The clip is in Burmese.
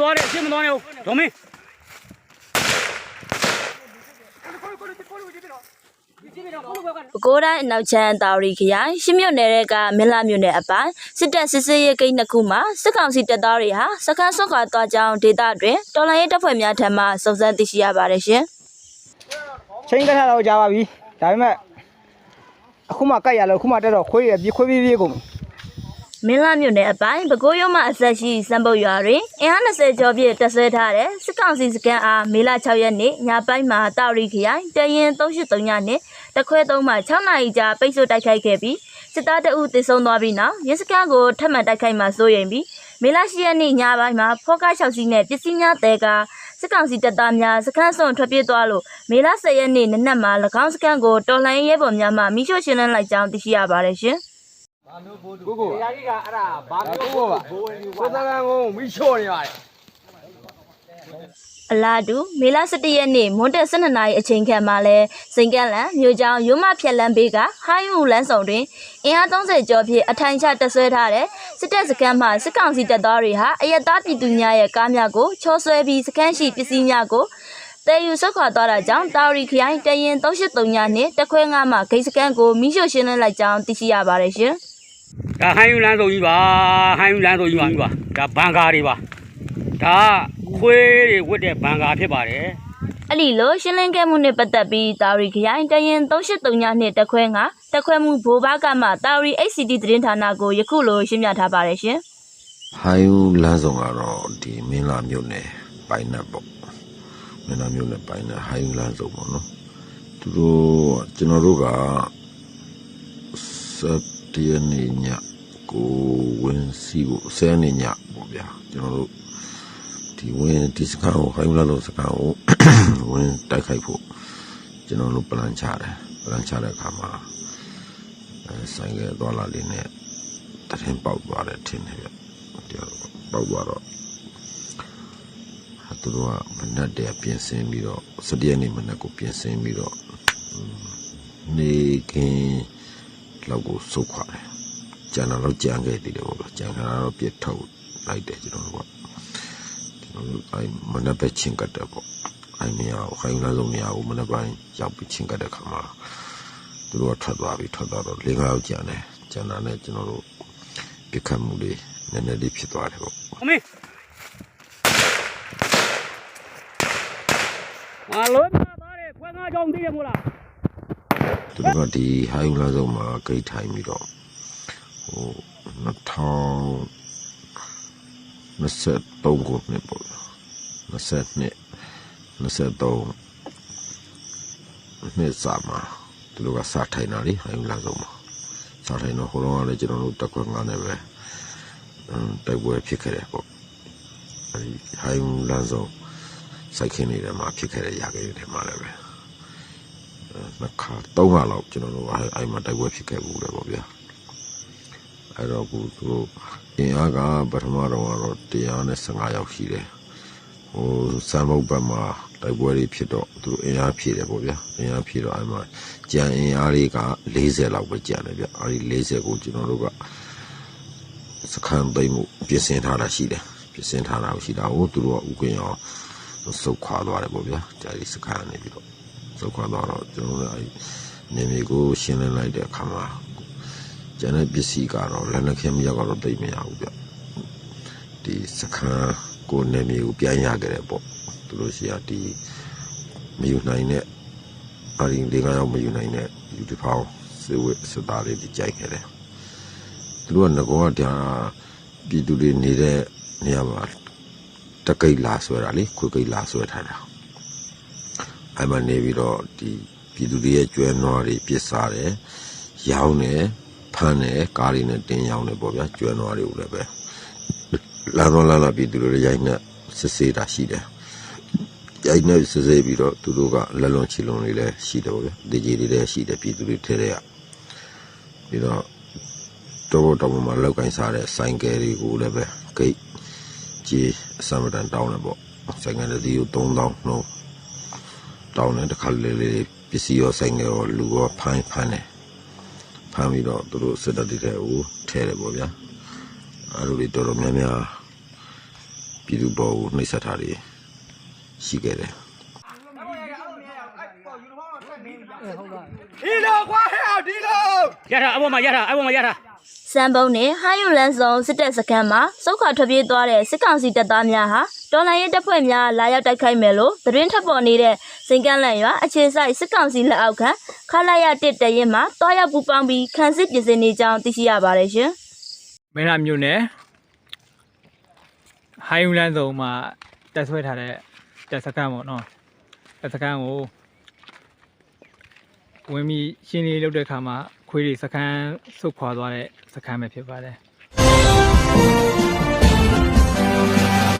သွားနဲ့အရှင်းမသွားနဲ့ဟုတ်ဒေါ်မင်းပဲခူးတိုင်းအနောက်ချမ်းတာရီခရိုင်ရှစ်မြို့နယ်ကမင်းလာမြို့နယ်အပိုင်းစစ်တပ်စစ်ဆေးရေးဂိတ်နှစ်ခုမှာစစ်ကောင်စီတပ်သားတွေဟာစခန်းဆွတ်ခွာသွားကြောင်းဒေသတွင်တော်လိုင်းရေးတပ်ဖွဲ့များထံမှစုံစမ်းသိရှိရပါတယ်ရှင်ချိန်ကထားတော့ကြာပါပြီဒါပေမဲ့အခုမှကတ်ရလို့အခုမှတက်တော့ခွေးရပြေးခွေးပြေးပြေးကုန် မင်းလာမြို့နယ်အပိုင်းပဲခူးရုံးမှအဆက်ရှိစံပုတ်ရွာတွင်အင်အား20ကျော်ပြည့်တပ်ဆွဲထားတဲ့စစ်ကောင်စီစခန်းအားမေလ6ရက်နေ့ညပိုင်းမှာတာရီခရိုင်တရင်383ညနဲ့တခွဲ3မှ6နာရီကြာပိတ်ဆို့တိုက်ခိုက်ခဲ့ပြီးစစ်သားတအုပ်သေဆုံးသွားပြီးနောက်ရဲစခန်းကိုထပ်မံတိုက်ခိုက်မှစိုးရိမ်ပြီးမေလ10ရက်နေ့ညပိုင်းမှာဖောကား6စီးနဲ့ပစ္စည်းများတဲကစစ်ကောင်စီတပ်သားများစခန်းစွန့်ထွက်ပြေးသွားလို့မေလ10ရက်နေ့နနက်မှာ၎င်းစခန်းကိုတော်လှန်ရေးရဲဘော်များမှမိရှို့ရှင်းလင်းလိုက်ကြောင်းသိရှိရပါတယ်ရှင် ကိုကိုရာကြီးကအဲ့ဒါဘာမျိုးကိုပါဘိုးဝင်ယူပါသကန်ကိုမိချော့နေရတယ်အလားတူမေလ17ရက်နေ့မွန်းတက်12နာရီအချိန်ခန့်မှာလဲစိန်ကက်လန်မြို့ကျောင်းရုံးမဖြက်လန်းဘေးကဟိုင်းယူလန်းဆောင်တွင်အင်အား30ကျော်ဖြင့်အထိုင်ချတပ်ဆွဲထားတဲ့စစ်တပ်စခန်းမှစစ်ကောင်စီတပ်သားတွေဟာအရက်သားပြည်သူများရဲ့ကားများကိုချောဆွဲပြီးစခန်းရှိပစ္စည်းများကိုတည်ယူဆုတ်ခွာသွားတာကြောင့်တာရီခရိုင်တရင်383ညနဲ့တခွဲ9မှဂိတ်စခန်းကိုမိရှို့ရှင်းလင်းလိုက်ကြောင်းသိရှိရပါတယ်ရှင်။ ဒါဟိုင်းယူလန်းစုံကြီးပါဟိုင်းယူလန်းစုံကြီးပါဒါဘန်ကာတွေပါဒါခွေးတွေဝတ်တဲ့ဘန်ကာဖြစ်ပါတယ်အဲ့ဒီလိုရှင်းလင်းခဲ့မှုနဲ့ပတ်သက်ပြီးတာရီခရိုင်တရင်383ညနှစ်တခွဲငါတခွဲမှုဘိုးဘကမှတာရီ HCD သတင်းဌာနကိုယခုလိုရှင်းပြထားပါတယ်ရှင်ဟိုင်းယူလမ်းဆောင်ကတော့ဒီမင်းလာမြို့နယ်ပိုင်းနဲ့ပေါ့မင်းလာမြို့နယ်ပိုင်းနဲ့ဟိုင်းယူလမ်းဆောင်ပေါ့နော်သူတို့ကျွန်တော်တို့ကစ တရနေညကိုဝင်စီကိုဆယ်နေညပေါ့ဗျာကျွန်တော်တို့ဒီဝင်ဒီစကားကိုဟိုင်းယူလမ်းဆောင်စကားကိုဝင်တိုက်ခိုက်ဖို့ကျွန်တော်တို့ပလန်ချတယ်ပလန်ချတဲ့အခါမှာအဲဆိုင်ကသွားလာလေးနဲ့တရင်ပေါက်သွားတယ်ထင်တယ်ဗျတရားတော့ပေါက်သွားတော့ဟာသူတို့ကမနက်တည်းပြင်ဆင်ပြီးတော့စတရက်နေ့မနက်ကိုပြင်ဆင်ပြီးတော့อืมနေကင်း လောက်ကိုစုတ်ခွာတယ်ကျန်တာတော့ကြံခဲ့သေးတယ်ပေါ့ဗျာကြံတာတော့ပြစ်ထုတ်လိုက်တယ်ကျွန်တော်တို့ကကျွန်တော်တို့အဲမနက်ပဲချင်းကတ်တယ်ပေါ့အဲနေရာကိုခိုင်းလာဆုံးနေရာကိုမနက်ပိုင်းရောက်ပြီးချင်းကတ်တဲ့ခါမှာသူတို့ကထွက်သွားပြီထွက်သွားတော့လေးငါးယောက်ကြံတယ်ကြံတာနဲ့ကျွန်တော်တို့ပြစ်ခတ်မှုလေးနည်းနည်းလေးဖြစ်သွားတယ်ပေါ့ဒေါ်မင်းမလို့မသားတဲ့ခွဲငါကြောင်သိတယ်မို့လား သူတို့ကဒီဟိုင်းလာဆုံးမှာဂိတ်ထိုင်ပြီးတော့ဟို2023ခုနှစ်ပေါ့22 23နှစ်စာမှာသူတို့ကစထိုင်တာလေဟိုင်းလာဆုံးမှာစထိုင်တော့ဟိုတော့ကလည်းကျွန်တော်တို့တက်ခွက်ငါနဲ့ပဲအမ်တိုက်ပွဲဖြစ်ခဲ့တယ်ပေါ့အဲဒီဟိုင်းလာဆုံးစိုက်ခင်းနေတဲ့မှာဖြစ်ခဲ့တဲ့ຢာကိန်းတွေမှာလည်းပဲ နှစ်ခါသုံးခါလောက်ကျွန်တော်တို့အဲအဲ့မှာတိုက်ပွဲဖြစ်ခဲ့ဘူးလေပေါ့ဗျာအဲ့တော့ခုသူတို့အင်အားကပထမတော့ကတော့115ယောက်ရှိတယ်ဟိုစံမုတ်ဘက်မှာတိုက်ပွဲတွေဖြစ်တော့သူတို့အင်အားဖြည့်တယ်ပေါ့ဗျာအင်အားဖြည့်တော့အဲ့မှာကြံအင်အားတွေက40လောက်ပဲကြံတယ်ဗျအဲ့ဒီ40ကိုကျွန်တော်တို့ကစခန်းသိမ်းမှုပြင်ဆင်ထားတာရှိတယ်ပြင်ဆင်ထားတာရှိတာကိုသူတို့ကဥကင်အောင်စုတ်ခွာသွားတယ်ပေါ့ဗျာဒါဒီစခန်းနေပြီးတော့ စုခွာတော့တော့ကျွန်တော်တို့အဲ့နေမီကိုရှင်းလင်းလိုက်တဲ့အခါမှာကျန်တဲ့ပစ္စည်းကတော့လက်နက်ခဲမရောက်တော့သိမ့်မရဘူးဗျဒီစခန်းကိုနေမီကိုပြန်ရခဲ့တယ်ပေါ့သူတို့ရှိရဒီမယူနိုင်တဲ့အရင်ဒီကရောက်မယူနိုင်တဲ့ယူတီဖောင်းစေဝစသားလေးဒီကြိုက်ခဲ့တယ်သူတို့ကငကောကဒါပြည်သူတွေနေတဲ့နေရာမှာတကိတ်လာဆွဲတာလေခွေကိတ်လာဆွဲထားတာ အဲ့မှာနေပြီးတော့ဒီပြည်သူတွေရဲ့ကျွဲနွားတွေပစ်စားတယ်ရောင်းတယ်ဖမ်းတယ်ကားတွေနဲ့တင်ရောင်းတယ်ပေါ့ဗျာကျွဲနွားတွေကိုလည်းပဲလာတော့လာလာပြည်သူတွေရိုက်နှက်စစ်ဆေးတာရှိတယ်ရိုက်နှက်စစ်ဆေးပြီးတော့သူတို့ကလက်လွန်ချီလွန်တွေလည်းရှိတယ်ပေါ့ဗျာဒေကြီးတွေလည်းရှိတယ်ပြည်သူတွေထဲတဲ့ကပြီးတော့တော့တော့မှလောက်ကင်စားတဲ့ဆိုင်ကယ်တွေကိုလည်းပဲဂိတ်ကြီးအစမတန်တောင်းတယ်ပေါ့ဆိုင်ကယ်တစ်စီးကို3000နှုန်း တောင်းတယ်တစ်ခါလေလေပစ္စည်းရောဆိုင်ငယ်ရောလူရောဖမ်းဖမ်းတယ်ဖမ်းပြီးတော့သူတို့စစ်တပ်တွေထဲကိုထဲတယ်ပေါ့ဗျာအဲလိုတွေတော်တော်များများပြည်သူဘောကိုနှိပ်စက်တာတွေရှိခဲ့တယ်ရထားအပေါ်မှာရထားအပေါ်မှာရထား စံပုံနဲ့ဟာယူလန်ဆောင်စစ်တပ်စခန်းမှာစုခွာထွက်ပြေးသွားတဲ့စစ်ကောင်စီတပ်သားများဟာတော်လိုင်းရဲတပ်ဖွဲ့များလာရောက်တိုက်ခိုက်မယ်လို့သတင်းထပ်ပေါ်နေတဲ့စိန်ကန်းလန့်ရွာအခြေစိုက်စစ်ကောင်စီလက်အောက်ခံခလာရတစ်တရင်မှာတွားရောက်ပူပေါင်းပြီးခန်းစစ်ပြင်ဆင်နေကြောင်းသိရှိရပါတယ်ရှင်။မင်းလာမြို့နယ်ဟိုင်းယူလန်စုံမှာတက်ဆွဲထားတဲ့တက်စကန်ပေါ့နော်တက်စကန်ကိုဝင်ပြီးရှင်းလေးလုပ်တဲ့အခါမှာ ခွေးတွေစကန်ဆုတ်ခွာသွားတဲ့စကန်ပဲဖြစ်ပါတယ်